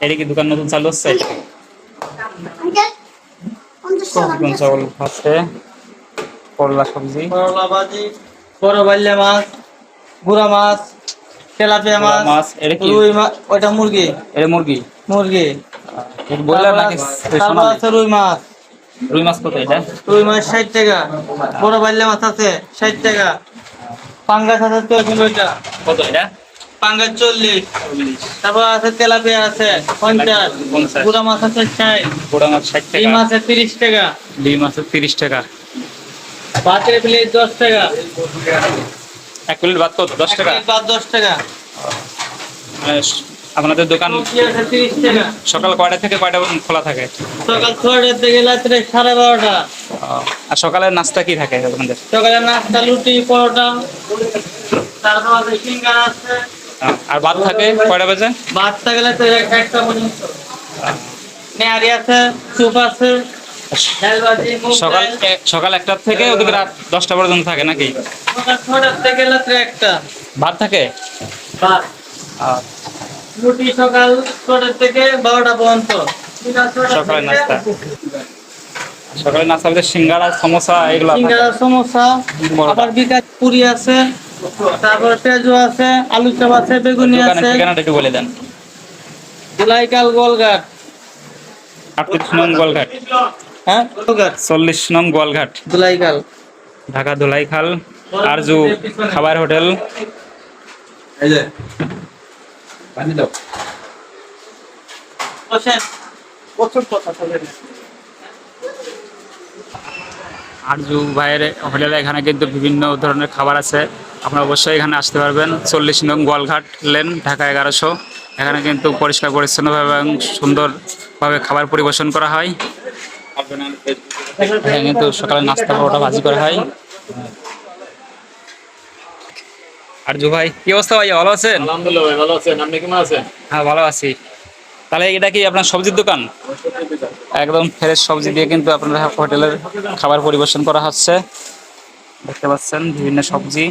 এটা কি দোকান নতুন চালু হচ্ছে? চাউল আছে। করলা সবজি। করলা ভাজি বড় বাইলে মাছ গুড়া মাছ তেলাপিয়া মাছ মাছ এটা কি? রুই মাছ ওইটা মুরগি। এটা মুরগি? মুরগি। বললাম নাকি তারপর আছে রুই মাছ। রুই মাছ কত এটা? রুই মাছ ষাট টাকা। বড় বাইলে মাছ আছে ষাট টাকা। পাঙ্গাস আছে চল্লিশটা কত এটা? পাঙ্গাস চল্লিশ। তারপর আছে তেলাপিয়া আছে পঞ্চাশ। পঞ্চাশ। গুড়া মাছ আছে ষাট। গোড়া মাছ ষাট ডিম আছে তিরিশ টাকা। ডিম আছে তিরিশ টাকা। ভাতের প্লেট দশ টাকা। এক প্লেট ভাত কত? দশ টাকা? ভাত দশ টাকা। আপনাদের দোকান সকাল কয়টা থেকে কয়টা খোলা থাকে? সকাল ছয়টার থেকে রাত্রে সাড়ে বারোটা। আর সকালের নাস্তা কি থাকে আপনাদের? সকালে নাস্তা লুটি পরোটা। তারপর আছে সিঙ্গার আছে। আর ভাত থাকে? কয়টা বাজে? বাচ্চা গেলে তো এক- একটা পর্যন্ত। নেহারি আছে স্যুপ আছে সকাল একটার থেকে ওদিকে রাত দশটা পর্যন্ত থাকে নাকি? সকাল ছটার থেকে রাত্রে একটা। ভাত থাকে? ভাত রুটি সকাল ছটার থেকে বারোটা পর্যন্ত। সকালে নাস্তা। সকালে নাস্তা সিঙ্গারা সমোসা এগুলো। সিঙ্গারা সমোসা। আবার পুরি আছে। তারপর পেঁয়াজু আছে আলু চপ আছে বেগুনি আছে। ঠিকানাটা একটু বলে দেন। গোলঘাট। আটত্রিশ নং হ্যাঁ? গোলঘাট। চল্লিশ নং গোয়ালঘাট দুলাইকাল ঢাকা ধুলাইখাল আরজু খাবার হোটেল। এই যে পানি দাও। প্রচুর কথা আরজু ভাইয়ের হোটেলে এখানে কিন্তু বিভিন্ন ধরনের খাবার আছে। আপনারা অবশ্যই এখানে আসতে পারবেন। চল্লিশ নং গোয়ালঘাট লেন ঢাকা এগারোশো। এখানে কিন্তু পরিষ্কার পরিচ্ছন্নভাবে এবং সুন্দরভাবে খাবার পরিবেশন করা হয়। এখানে কিন্তু সকালে নাস্তা পরোটা ভাজি করা হয়। আরজু ভাই কি অবস্থা ভাই? ভালো আছেন? আলহামদুলিল্লাহ ভাই ভালো আছেন। আপনি কেমন আছেন? হ্যাঁ ভালো আছি। তাহলে এটা কি আপনার সবজির দোকান? একদম ফ্রেশ সবজি দিয়ে কিন্তু আপনার হোটেলের খাবার পরিবেশন করা হচ্ছে। দেখতে পাচ্ছেন বিভিন্ন সবজি।